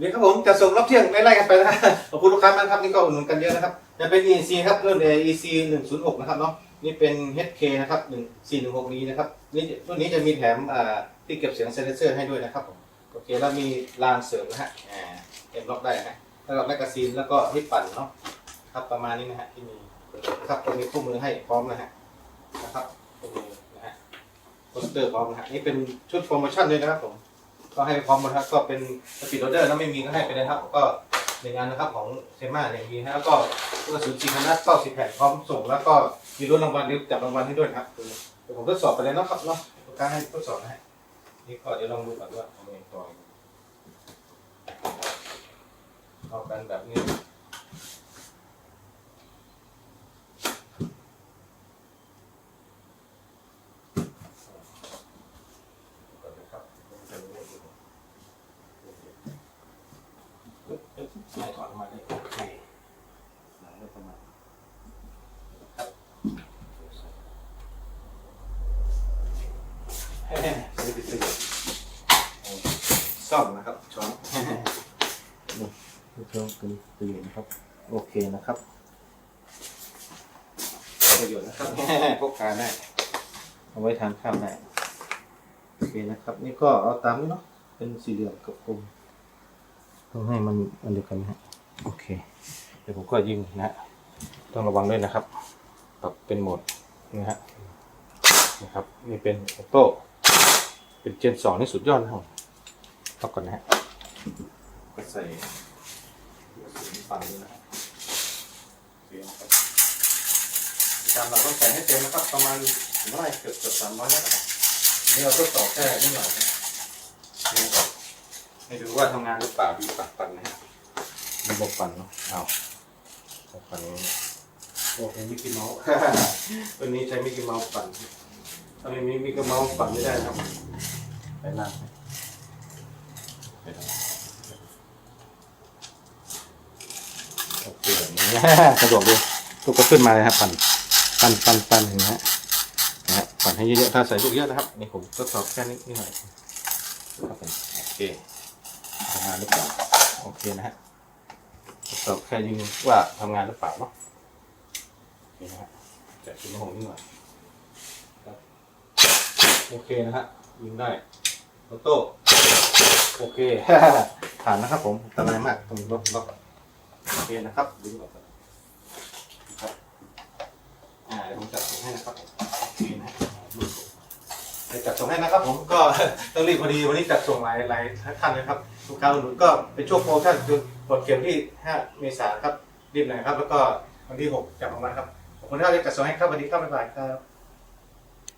นี่ครับผมจะส่งรอบเที่ยงไล่ๆกันไปนะ ขอบคุณลูกค้ามากครับนี่ก็อุดหนุนกันเยอะนะครับ จะเป็น EC ครับรุ่น EC 106 นะครับเนาะ นี่เป็น HK นะครับ1416นี้นะครับ นี่รุ่นนี้จะมีแถมอ่าที่เก็บเสียงเซนเซอร์ให้ด้วยนะครับผม โอเคแล้วมีรางเสริมนะฮะอ่าเอ็มล็อกได้นะแล้วก็แมกกาซีนแล้วก็ให้ปั่นเนาะ ครับประมาณนี้นะฮะที่มีครับก็มีคู่มือให้พร้อมนะฮะ นะครับคู่มือนะฮะโปสเตอร์พร้อมนะฮะ นี่เป็นชุดโปรโมชั่นเลยนะครับผม ก็ให้พร้อมหมดครับก็เป็นสปีดโรเดอร์แล้วไม่มีก็ให้ไปเลยครับ ก็หนึ่งอันนะครับของเซม่าอย่างนี้นะแล้วก็กระสุนจีคันนัดก็สิบแผ่นพร้อมส่งแล้วก็มีรุ่นรางวัลหรือจับรางวัลให้ด้วยครับคือเดี๋ยวผมทดสอบไปเลยเนาะครับเนาะประกาศให้ทดสอบนะฮะนี่ก็เดี๋ยวลองดูก่อนว่าทำเองต่อเอากันแบบนี้ก่อนนะครับ ใส่ถอนออกมาเลยโอเคหลังเริ่มประมาณครับเฮ้ยไม่ติดประโยชน์ซ่อมนะครับช้อนนี่เครื่องเป็นประโยชน์นะครับ โอเคนะครับ ประโยชน์นะครับพกพาได้เอาไว้ทานข้าวได้โอเคนะครับ นี่ก็เอาตามนี้เนาะเป็นสี่เหลี่ยมกับกลม ต้องให้มันอันเดียวกันนะฮะโอเค เดี๋ยวผมก็ยิงนะฮะต้องระวังด้วยนะครับ ปรับเป็นโหมดนะฮะนะครับนี่เป็นออโต้เป็นเจนสองนี่สุดยอดนะครับต่อก่อนนะฮะก็ใส่ฝั่งนี้นะครับโอเคนะครับตามเราต้องใส่ให้เต็มนะครับ ประมาณถึงเท่าไหร่เกือบเกือบสามร้อยแล้วนะครับนี่เราทดสอบแค่นิดหน่อยนะนี่ครับ ให้ดูว่าทำงานหรือเปล่าดูปัดปั่นนะฮะระบบปั่นเนาะเอาระบบปั่นนี้โอ้เป็นมิกกี้เมาส์ ตัวนี้ใช้มิกกี้เมาส์ปั่นถ้าไม่มีมิกกี้เมาส์ปั่นไม่ได้นะครับไปล่างนะไปล่างโอเคแบบนี้ สะดวกดีลูกก็ขึ้นมาเลยครับปั่นปั่นปั่นปั่นเห็นไหมฮะนะฮะปั่นให้เยอะๆถ้าใส่ลูกเยอะนะครับนี่ผมทดสอบแค่นี้นิดหน่อยครับผมโอเคทำงาน หรือเปล่าโอเคนะฮะทดสอบแค่ยิงว่าทำงานหรือเปล่าเนาะนี่นะฮะแจกชิ้นหงนิดหน่อยครับโอเคนะฮะยิงได้ออโต้โอเคผ่านนะครับผมอันตรายมากตรงรถล็อกโอเคนะครับดึงออกก่อนนะครับอ่าเดี๋ยวผมจัดส่งให้นะครับโอเคนะเดี๋ยว จัดส่งให้นะครับผมก็ต้องรีบพอดีวันนี้จัดส่งหลายหลายท่านนะครับลูกค้าอุดหนุนก็เป็นช่วงโปรโมชั่นจนหมดเข็มที่ 5 เมษายนครับรีบหน่อยครับ แล้วก็วันที่ 6จับรางวัลครับขอบคุณที่จัดส่งให้ครับวันนี้ครับบ๊ายบายครับ